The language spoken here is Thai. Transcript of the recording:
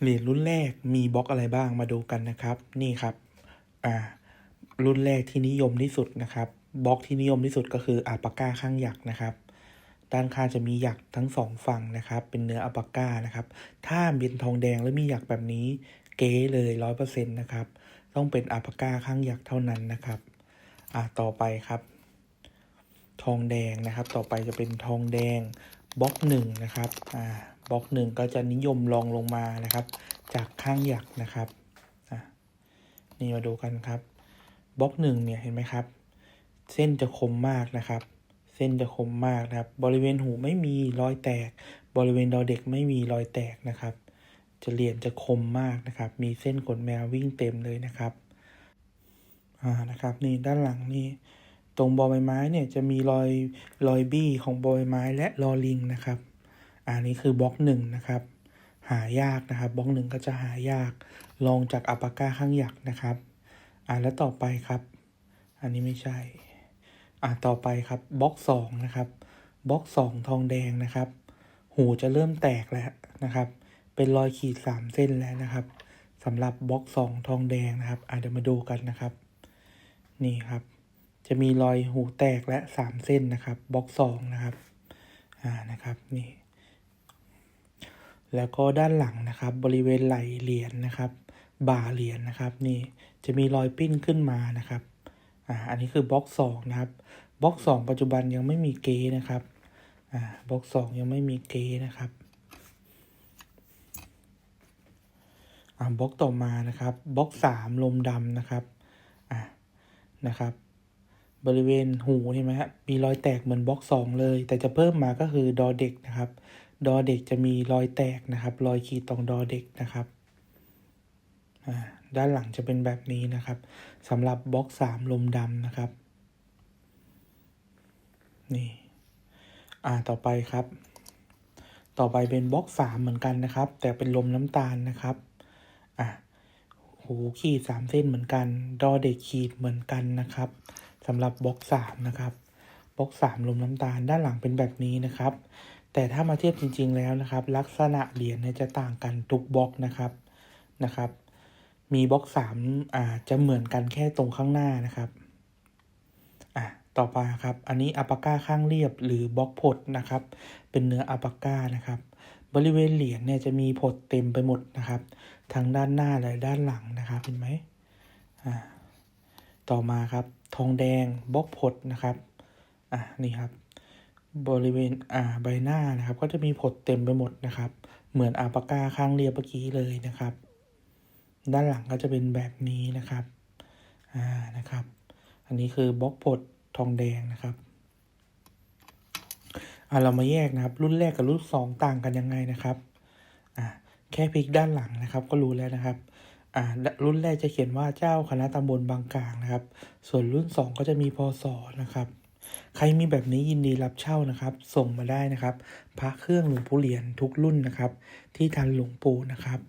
เหรียญรุ่นแรกมีบล็อกอะไรบ้างมาดูกันนะครับ นี่ครับอ่ารุ่นแรกที่นิยมที่สุดนะครับบล็อกที่นิยมที่สุดก็คืออาปาก้าข้างหยักนะครับ ด้านข้างจะมีหยักทั้งสองฝั่งนะครับ เป็นเนื้ออัปาก้านะครับ ถ้าเป็นทองแดงแล้วมีหยักแบบนี้ เก๋เลยร้อยเปอร์เซ็นต์นะครับ ต้องเป็นอัปาก้าข้างหยักเท่านั้นนะครับ อ่าต่อไปครับ ทองแดงนะครับ ต่อไปจะเป็นทองแดง บล็อกหนึ่งนะครับอ่าบล็อกหนึ่งก็จะนิยมลองลงมานะครับ จากข้างหยักนะครับอะนี่มาดูกันครับบล็อกหนึ่งเนี่ยเห็นไหมครับ เส้นจะคมมากนะครับ เส้นจะคมมากนะครับ บริเวณหูไม่มีรอยแตก บริเวณดอเด็กไม่มีรอยแตกนะครับ จะเหรียญจะคมมากนะครับ มีเส้นขนแมววิ่งเต็มเลยนะครับอ่านะครับ นี่ด้านหลังนี่ ตรงบอใบไม้เนี่ยจะมีรอยรอยบี้ของบอใบไม้และลอลิงนะครับอันนี้คือบล็อกหนึ่งนะครับ หายากนะครับบล็อกหนึ่งก็จะหายากลองจากอัปปาก้าข้างหยักนะครับอ่าแล้วต่อไปครับ อันนี้ไม่ใช่อ่าต่อไปครับบล็อกสองนะครับบล็อกสองทองแดงนะครับ หูจะเริ่มแตกแล้วนะครับ เป็นรอยขีดสามเส้นแล้วนะครับสำหรับบล็อกสองทองแดงนะครับอ่าเดี๋ยวมาดูกันนะครับ นี่ครับ จะมีรอยหูแตกและสามเส้นนะครับบล็อกสองนะครับอ่านะครับนี่แล้วก็ด้านหลังนะครับ บริเวณไหล่เหรียญนะครับ บ่าเหรียญนะครับ นี่จะมีรอยปิ้นขึ้นมานะครับอ่าอันนี้คือบล็อกสองนะครับบล็อกสองปัจจุบันยังไม่มีเกนะครับอ่าบล็อกสองยังไม่มีเกนะครับอ่าบล็อกต่อมานะครับบล็อกสามลมดำนะครับอ่านะครับ บริเวณหูเห็นไหมครับมีรอยแตกเหมือนบล็อกสองเลย แต่จะเพิ่มมาก็คือดอเด็กนะครับ ดอเด็กจะมีรอยแตกนะครับ รอยขีดตรงดอเด็กนะครับอ่าด้านหลังจะเป็นแบบนี้นะครับสำหรับบล็อกสามลมดำนะครับ นี่อ่าต่อไปครับ ต่อไปเป็นบล็อกสามเหมือนกันนะครับ แต่เป็นลมน้ำตาลนะครับอะหูขีดสามเส้นเหมือนกัน ดอเด็กขีดเหมือนกันนะครับ สำหรับบล็อกสามนะครับบล็อกสามลมน้ำตาลด้านหลังเป็นแบบนี้นะครับ แต่ถ้ามาเทียบจริง ๆ แล้วนะครับ ลักษณะเหรียญจะต่างกันทุกบล็อกนะครับนะครับ มีบล็อกสามอ่าจะเหมือนกันแค่ตรงข้างหน้านะครับอะต่อไปครับ อันนี้อัปปาก้าข้างเรียบหรือบล็อกผดนะครับ เป็นเนื้ออัปปาก้านะครับ บริเวณเหรียญเนี่ยจะมีผดเต็มไปหมดนะครับ ทั้งด้านหน้าและด้านหลังนะครับเห็นไหมอ่าต่อมาครับ ทองแดงบล็อกผดนะครับอะนี่ครับ บริเวณอ่าใบหน้านะครับ ก็จะมีผดเต็มไปหมดนะครับ เหมือนอัปปาก้าข้างเรียบเมื่อกี้เลยนะครับ ด้านหลังก็จะเป็นแบบนี้นะครับอ่านะครับ อันนี้คือบล็อกผดทองแดงนะครับอ่าเรามาแยกนะครับ รุ่นแรกกับรุ่นสองต่างกันยังไงนะครับอ่าแค่พลิกด้านหลังนะครับ ก็รู้แล้วนะครับ อ่ารุ่นแรกจะเขียนว่าเจ้าคณะตำบลบางกลางนะครับ ส่วนรุ่นสองก็จะมีพศนะครับ ใครมีแบบนี้ยินดีรับเช่านะครับ ส่งมาได้นะครับ พระเครื่องหลวงปู่เหรียญทุกรุ่นนะครับ ที่ทันหลวงปู่นะครับ